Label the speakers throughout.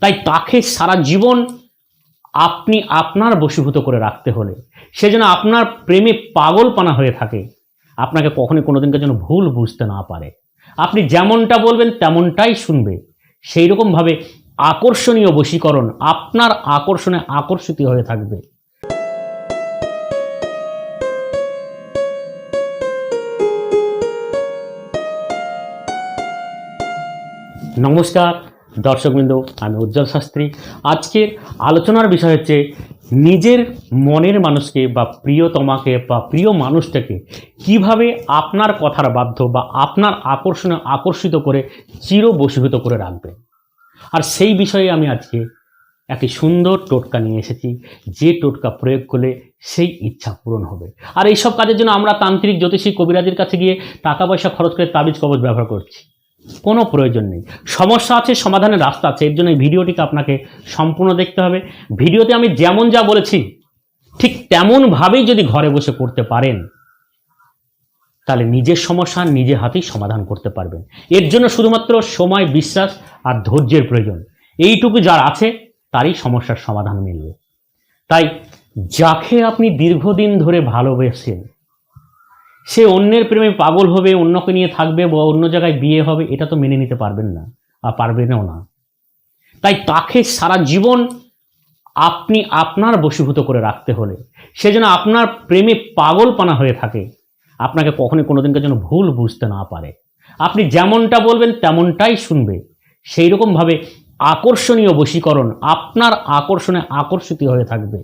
Speaker 1: তাই তাকে সারা জীবন আপনি আপনার বশীভূত করে রাখতে হলে সে যেন আপনার প্রেমে পাগলপানা হয়ে থাকে, আপনাকে কখনই কোনো দিনকে যেন ভুল বুঝতে না পারে। আপনি যেমনটা বলবেন তেমনটাই শুনবে। সেই রকমভাবে আকর্ষণীয় বশীকরণ আপনার আকর্ষণে আকর্ষিত হয়ে থাকবে। নমস্কার দর্শকবৃন্দ, আমি উজ্জ্বল শাস্ত্রী। আজকের আলোচনার বিষয় হচ্ছে নিজের মনের মানুষকে বা প্রিয়তমাকে বা প্রিয় মানুষটাকে কীভাবে আপনার কথার বাধ্য বা আপনার আকর্ষণে আকর্ষিত করে চির বশীভূত করে রাখবে। আর সেই বিষয়ে আমি আজকে একটি সুন্দর টোটকা নিয়ে এসেছি, যে টোটকা প্রয়োগ করলে সেই ইচ্ছা পূরণ হবে। আর এইসব কাজের জন্য আমরা তান্ত্রিক, জ্যোতিষী, কবিরাজের কাছে গিয়ে টাকা পয়সা খরচ করে তাবিজ কবজ ব্যবহার করছি। কোনো প্রয়োজন নেই। সমস্যা আছে, সমাধানের রাস্তা আছে, এর জন্য ভিডিওটিকে আপনাকে সম্পূর্ণ দেখতে হবে। ভিডিওতে আমি যেমন যা বলেছি, ঠিক তেমনভাবেই যদি ঘরে বসে করতে পারেন, তাহলে নিজের সমস্যা নিজে হাতেই সমাধান করতে পারবেন। এর জন্য শুধুমাত্র সময়, বিশ্বাস আর ধৈর্যের প্রয়োজন। এইটুকু যার আছে, তারই সমস্যার সমাধান মিলবে। তাই যাকে আপনি দীর্ঘদিন ধরে ভালোবেসেন সে অন্যের প্রেমে পাগল হবে, অন্যকে নিয়ে থাকবে বা অন্য জায়গায় বিয়ে হবে, এটা তো মেনে নিতে পারবেন না আর পারবেনও না। তাই তাকে সারা জীবন আপনি আপনার বশীভূত করে রাখতে হলে, সে যেন আপনার প্রেমে পাগলপানা হয়ে থাকে, আপনাকে কখনোই কোনোদিনকে যেন ভুল বুঝতে না পারে। আপনি যেমনটা বলবেন, তেমনটাই শুনবে। সেই রকমভাবে আকর্ষণীয় বশীকরণ আপনার আকর্ষণে আকর্ষিত হয়ে থাকবে।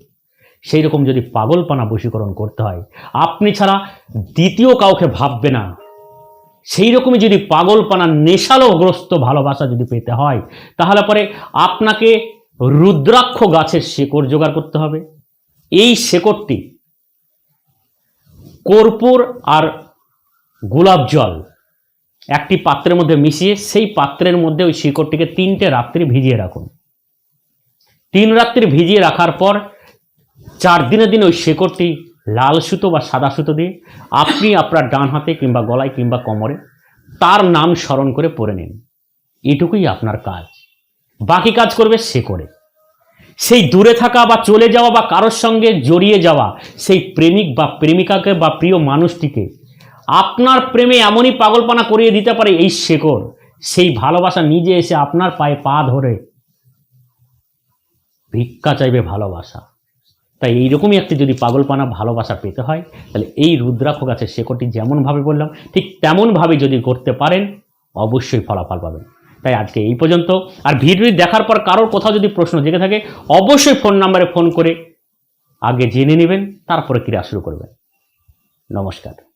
Speaker 1: সেই রকম যদি পাগলপানা বশীকরণ করতে হয়, আপনি ছাড়া দ্বিতীয় কাউকে ভাববে না। সেই রকমই যদি পাগলপানা, নেশালোগ্রস্ত ভালোবাসা যদি পেতে হয়, তাহলে পরে আপনাকে রুদ্রাক্ষ গাছের শেকড় জোগাড় করতে হবে। এই শেকড়টি কর্পূর আর গোলাপ জল একটি পাত্রের মধ্যে মিশিয়ে সেই পাত্রের মধ্যে ওই শিকড়টিকে তিনটে রাত্রি ভিজিয়ে রাখুন। তিন রাত্রি ভিজিয়ে রাখার পর চার দিনে দিন ওই শেকড়টি লাল সুতো বা সাদা সুতো দিয়ে আপনি আপনার ডান হাতে কিংবা গলায় কিংবা কোমরে তার নাম স্মরণ করে পড়ে নিন। এটুকুই আপনার কাজ। বাকি কাজ করবে সে করে সেই দূরে থাকা বা চলে যাওয়া বা কারোর সঙ্গে জড়িয়ে যাওয়া সেই প্রেমিক বা প্রেমিকাকে বা প্রিয় মানুষটিকে আপনার প্রেমে এমনই পাগলপানা করিয়ে দিতে পারে এই শেকড়। সেই ভালোবাসা নিজে এসে আপনার পায়ে পা ধরে ভিক্ষা চাইবে ভালোবাসা। তাই এইরকমই একটি যদি পাগলপানা ভালোবাসা পেতে হয়, তাহলে এই রুদ্রাক্ষ গাছের শেকড়টি যেমনভাবে বললাম, ঠিক তেমনভাবে যদি করতে পারেন, অবশ্যই ফলাফল পাবেন। তাই আজকে এই পর্যন্ত। আর ভিডিওটি দেখার পর কারোর কোথাও যদি প্রশ্ন জেগে থাকে, অবশ্যই ফোন নাম্বারে ফোন করে আগে জেনে নেবেন, তারপরে ক্রিয়া শুরু করবেন। নমস্কার।